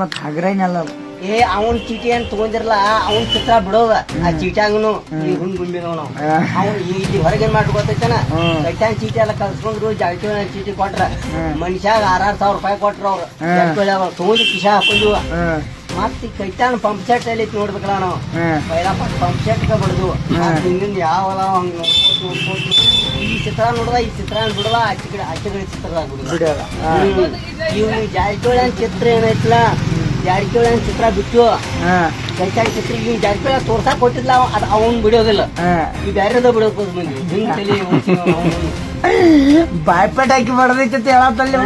ಮತ್ ಹಗ್ರೈನಲ್ಲ ಏ ಅವನ್ ಚೀಟಿ ಏನ್ ತಗೊಂಡಿರಲ್ಲ ಅವನ್ ಚಿತ್ರ ಬಿಡೋದ. ಆ ಚೀಟ್ಯಾಗನು ಈ ಹುಣ್ ಗುಂಬಿನವ್ ನಾವು ಅವ್ನು. ಇಲ್ಲಿ ಹೊರಗೆ ಏನ್ ಮಾಡಿ ಗೊತ್ತೈತನ? ಹ್ಮ್. ಕೈತಾನ್ ಚೀಟಿ ಎಲ್ಲ ಕಲ್ಸ್ಕೊಂಡ್ರು ಜಾಗಟಿ ಚೀಟಿ ಕೊಟ್ರ. ಮನುಷ್ಯಾಗ ಆರಾರು ಸಾವಿರ ರೂಪಾಯಿ ಕೊಟ್ರ ಅವ್ರು. ತಗೊಂಡು ಕಿಶ ಹಾಕೊಂಡ್ವು. ಮತ್ತ ಮತ್ತ್ ಕೈತಾನ್ ಪಂಪ್ ಸೆಟ್ ಅಲ್ಲಿ ಐತಿ ನೋಡ್ಬೇಕಲ್ಲ ನಾವು. ಪೈಲ ಪಂಪ್ ಸೆಟ್ ಬಡ್ದು ಹಿಂದಿನ ಯಾವ ಹಂಗ ಚಿತ್ರ ನೋಡ್ದ ಈ ಚಿತ್ರ ಬಿಡಲ್ಲ ಆಚೆ ಕಡೆ ಆಚೆ ಕಡೆ ಚಿತ್ರದಾಗ ಹಾ. ಇವ್ನು ಜಾರಕಿಹೊಳಿ ಚಿತ್ರ ಏನಾಯ್ತಲ್ಲ ಜಾರಕಿಹೊಳಿ ಚಿತ್ರ ಬಿಟ್ಟು ಗಂಟಾಗಿ ಚಿತ್ರ ಇವ್ ಜಾರಕಿಹೊಳಿ ತೋರ್ಸಾಕ್ ಕೊಟ್ಟಿದ್ಲ ಅದ್ ಅವನ್ ಬಿಡೋದಿಲ್ಲ. ಈ ಬ್ಯಾರೆದ ಬಿಡೋಕೋಸ್ ಮಂದಿ. ಹಿಂಗ್ ತಲೆ. ಬಾಯ್ಪೇಟ್ ಹಾಕಿ ಬಡದೈತಿ ಹೇಳತ್ತಲ್ಲಿ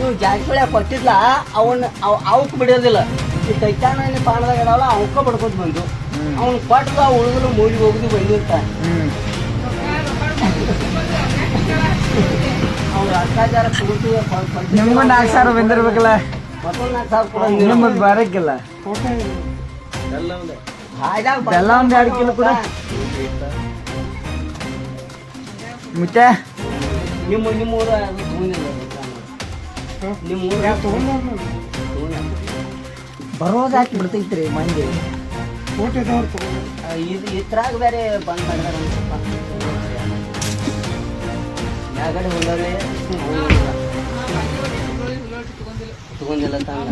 ಇವ್ ಜಾರಕಿಹೊಳಿ ಕೊಟ್ಟಿದ್ಲ ಅವನ್ ಅವ್ ಅವಕ್ ಬಿಡೋದಿಲ್ಲ. ಈ ಕೈತಾನ ಪಾಣದಾಗ ಅವಕ್ಕ ಬಡ್ಕೋತ ಬಂದು ಅವ್ನ್ ಕೊಟ್ಟದ ಉಳಿದ್ರು ಮೂಡಿ ಹೋಗುದು ಬಂದಿರ್ತ ನಿಮ್ಗೂ ನಾಲ್ಕು ಸಾವಿರ ಬಂದಿರ್ಬೇಕಲ್ಲ? ನಿಮ್ಮದು ಬಾರಕ್ಕಿಲ್ಲ. ಬೆಲ್ಲ ಒಂದ್ ಎರಡು ಕಿಲೋ ಕೂಡ. ಮತ್ತೆ ನಿಮ್ಮ ನಿಮ್ಮ ಊರ ನಿಮ್ಮ ಊರ ಬರೋದು ಹಾಕಿ ಬಿಡ್ತೈತ್ರಿ ಮಂದಿ. ಇದು ಇತ್ರಾಗ ಬೇರೆ ಬಂದ್ ಮಾಡಿದಾರ ಮ್ಯಾಗಡೆ ಹೊಲಲ್ಲಿ ತಗೊಂಡಿಲ್ಲ ತಂದ